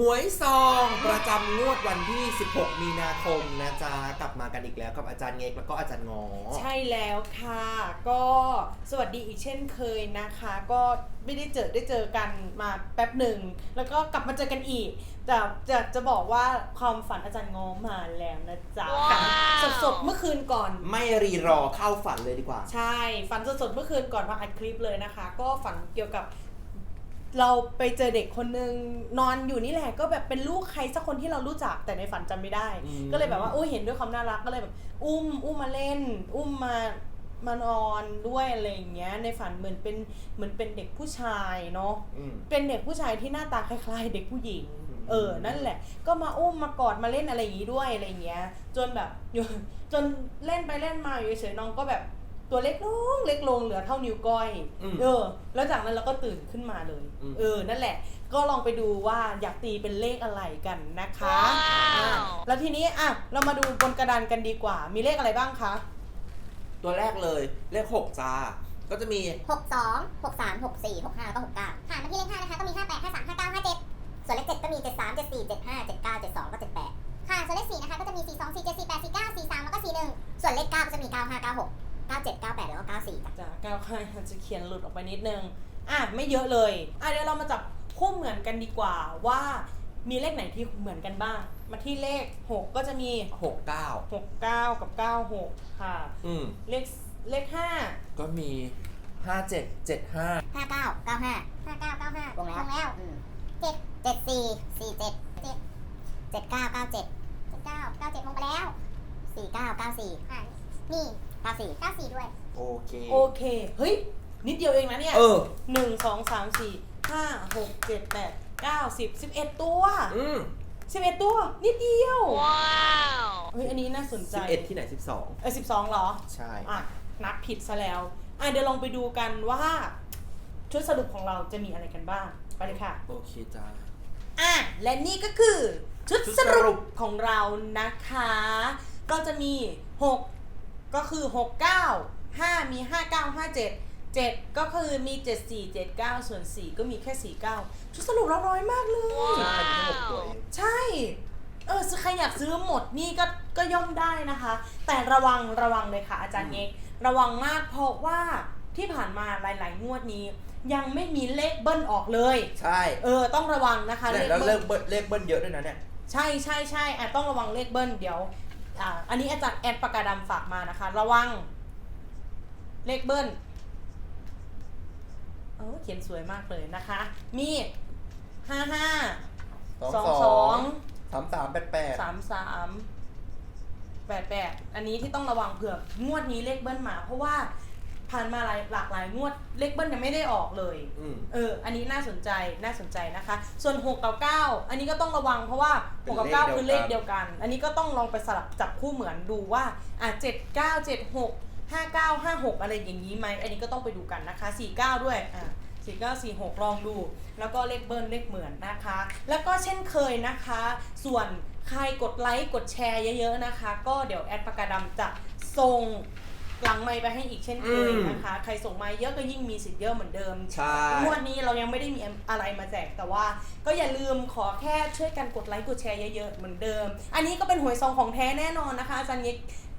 หวยซองประจำงวดวันที่ 16 มีนาคมนะจ๊ะกลับมากันอีกแล้วกับอาจารย์เงกแล้วก็อาจารย์งอ ใช่แล้วค่ะ ก็สวัสดีอีกเช่นเคยนะคะ ก็ไม่ได้เจอได้เจอกันมาแป๊บหนึ่ง แล้วก็กลับมาเจอกันอีก แต่จะจะบอกว่าความฝันอาจารย์งอมาแล้วนะจ๊ะว้าว สดสดๆเมื่อคืนก่อน ไม่รีรอเข้าฝันเลยดีกว่า ใช่ ฝันสดๆเมื่อคืนก่อนมาอัดคลิปเลยนะคะ ก็ฝันเกี่ยวกับ เราไปเจอเด็กคนนึงนอนอยู่นี่แหละก็แบบเป็นลูกใครสักคนที่เรารู้จักแต่ในฝันจำไม่ได้ อืม ก็เลยแบบว่าอุ้ยเห็นด้วยความน่ารักก็เลยแบบ อุ้มอุ้มมาเล่น อุ้มมามานอนด้วยอะไรอย่างเงี้ย ในฝันเหมือนเป็นเหมือนเป็นเด็กผู้ชายเนาะ อืม เป็นเด็กผู้ชายที่หน้าตาคล้าย ๆ เด็กผู้หญิง อืม เออ นั่นแหละ ก็มาอุ้มมากอดมาเล่นอะไรอย่างงี้ด้วยอะไรอย่างเงี้ย จนแบบอยู่ จนเล่นไปเล่นมาอยู่เฉยๆน้องก็แบบ ตัวเล็กลงเล็กลงเหลือเท่านิ้วก้อยอืมเออ แล้วจากนั้นเราก็ตื่นขึ้นมาเลยอืม เออนั่นแหละ ก็ลองไปดูว่าอยากตีเป็นเลขอะไรกันนะคะว้าว อะแล้วทีนี้อะเรามาดูบนกระดานกันดีกว่า มีเลขอะไรบ้างคะตัวแรกเลยเลข6จ้าก็จะมีหกสองหกสามหกสี่หกห้าแล้วก็หกเก้าค่ะมาที่เลขห้านะคะ ก็มีห้าแปดห้าสามห้าเก้าห้าเจ็ดส่วนเลขเจ็ดก็มีเจ็ดสามเจ็ดสี่เจ็ดห้าเจ็ดเก้าเจ็ดสองก็เจ็ดแปดค่ะส่วนเลขสี่นะคะ ก็จะมีสี่สองสี่เจ็ดสี่แปดสี่เก้าสี่สามแล้วก็สี่หนึ่งส่วนเลขเก้าก็จะมีเก้าห้าเก้าหก เก้าเจ็ดเก้าแปดแล้วก็เก้าสี่จ้ะจะก้าวข้างจะเขียนหลุดออกไปนิดนึง อะไม่เยอะเลย อะเดี๋ยวเรามาจับคู่เหมือนกันดีกว่าว่ามีเลขไหนที่เหมือนกันบ้าง มาที่เลข 6 ก็จะมี6 9 6 9 กับ 9 6 ค่ะ อืม เลขเลข ก็มี5 7 7 5ห้าเก้าเก้าห้าห้าเก้าเก้าห้าวงแล้ว วงแล้วเจ็ดเจ็ดสี่สี่เจ็ดเจ็ดเจ็ดเก้าเก้าเจ็ดเจ็ดเก้าเก้าเจ็ดวงไปแล้วสี่เก้าเก้าสี่อ่า นี่เก้าสี่เก้าสี่ด้วย โอเค5โอเค เฮ้ย นิดเดียวเองนะเนี่ยเออ หนึ่งสองสามสี่ห้าหกเจ็ดแปดเก้าสิบสิบเอ็ดตัวอืมสิบเอ็ดตัว นิดเดียว ว้าวเฮ้ย อันนี้น่าสนใจ11ที่ไหนเออสิบสองเหรอ12ใช่ อะ นับผิดซะแล้ว อะ เดี๋ยวลองไปดูกันว่า ชุดสรุปของเราจะมีอะไรกันบ้าง ไปเลยค่ะ โอเคจ้า อะ และนี่ก็คือ ชุดชุดสสรุรุปปของเรานะคะ ก็จะมี 6 ก็คือ 6 9 5 มี 5 9 5 7 7 ก็คือมี 7 4 7 9 ส่วน 4 ก็มีแค่ 4 9 ชุดสรุปเราน้อยมากเลย ใช่มีทั้งหกตัวเอง ใช่ เออใครอยากซื้อหมดนี่ก็ก็ย่อมได้นะคะ แต่ระวังระวังเลยค่ะอาจารย์เอกระวังมากเพราะว่าที่ผ่านมาหลาย ๆ งวดนี้ ยังไม่มีเลขเบิ้ลออกเลย ใช่เออ ต้องระวังนะคะเนี่ยแล้วเลขเบิ้ลเลขเบิ้ลเยอะด้วยนะเนี่ย ใช่ใช่ใช่อะต้องระวังเลขเบิ้ลเดี๋ยว อ่าอันนี้อาจารย์แอดปากกาดำฝากมานะคะ ระวัง เลขเบิ้ลเออเขียนสวยมากเลยนะคะ มีห้าห้าสองสองสสอองงสามสามแปดแปดสามสามแปดแปดอันนี้ที่ต้องระวังเผื่องวดนี้เลขเบิ้ลมา เพราะว่า ผ่านมาหลายหลากหลายงวดเลขเบิ้ลยังไม่ได้ออกเลย อืม เออ อันนี้น่าสนใจน่าสนใจนะคะ ส่วน 6 กับ 9 อันนี้ก็ต้องระวังเพราะว่าเป็น6กับเลข9คือเลขเดีเดียยววกักันนอันนี้ก็ต้องลองไปสลับจับคู่เหมือนดูว่า อะ 7 9 7 6 5 9 5 6 อะไรอย่างนี้ไหม อันนี้ก็ต้องไปดูกันนะคะ 4 9 ด้วย อะ4 9 4 6 ลองดู แล้วก็เลขเบิ้ลเลขเหมือนนะคะ แล้วก็เช่นเคยนะคะ ส่วนใครกดไลค์กดแชร์เยอะๆนะคะ ก็เดี๋ยวแอดปากกาดำจะส่ง หลังไมค์ไปให้อีกเช่นเคยนะคะ ใครส่งมาเยอะก็ยิ่งมีสิทธิ์เยอะเหมือนเดิมใช่งวดนี้เรายังไม่ได้มีอะไรมาแจกแต่ว่า ก็อย่าลืมขอแค่ช่วยกันกดไลค์กดแชร์เยอะๆเหมือนเดิม อันนี้ก็เป็นหวยซองของแท้แน่นอนนะคะอาจารย์ยิก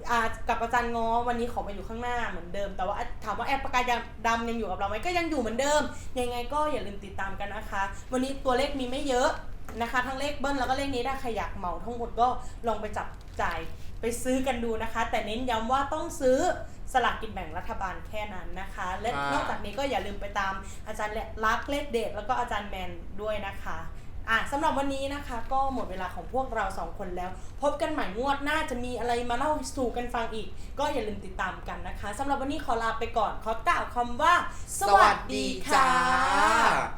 อ่ากับอาจารย์งอวันนี้ขอมาอยู่ข้างหน้าเหมือนเดิม แต่ว่าถามว่าแอปปากกาดำยังอยู่กับเราไหมก็ยังอยู่เหมือนเดิม ยังไงก็อย่าลืมติดตามกันนะคะ วันนี้ตัวเลขมีไม่เยอะนะคะ ทั้งเลขเบิ้ลแล้วก็เลขนี้ถ้าใครอยากเหมาทั้งหมดก็ลองไปจับจ่ายไปซื้อกันดูนะคะ แต่เน้นย้ำว่าต้องซื้อ สลากกินแบ่งรัฐบาลแค่นั้นนะคะ และค่ะนอกจากนี้ก็อย่าลืมไปตามอาจารย์ลักษณ์เลขเดชแล้วก็อาจารย์แมนด้วยนะคะอะสำหรับวันนี้นะคะ ก็หมดเวลาของพวกเราสองคนแล้ว พบกันใหม่งวดหน้าจะมีอะไรมาเล่าสู่กันฟังอีก ก็อย่าลืมติดตามกันนะคะสำหรับวันนี้ขอลาไปก่อนขอกล่าวคำว่า สวัสดีค่ะ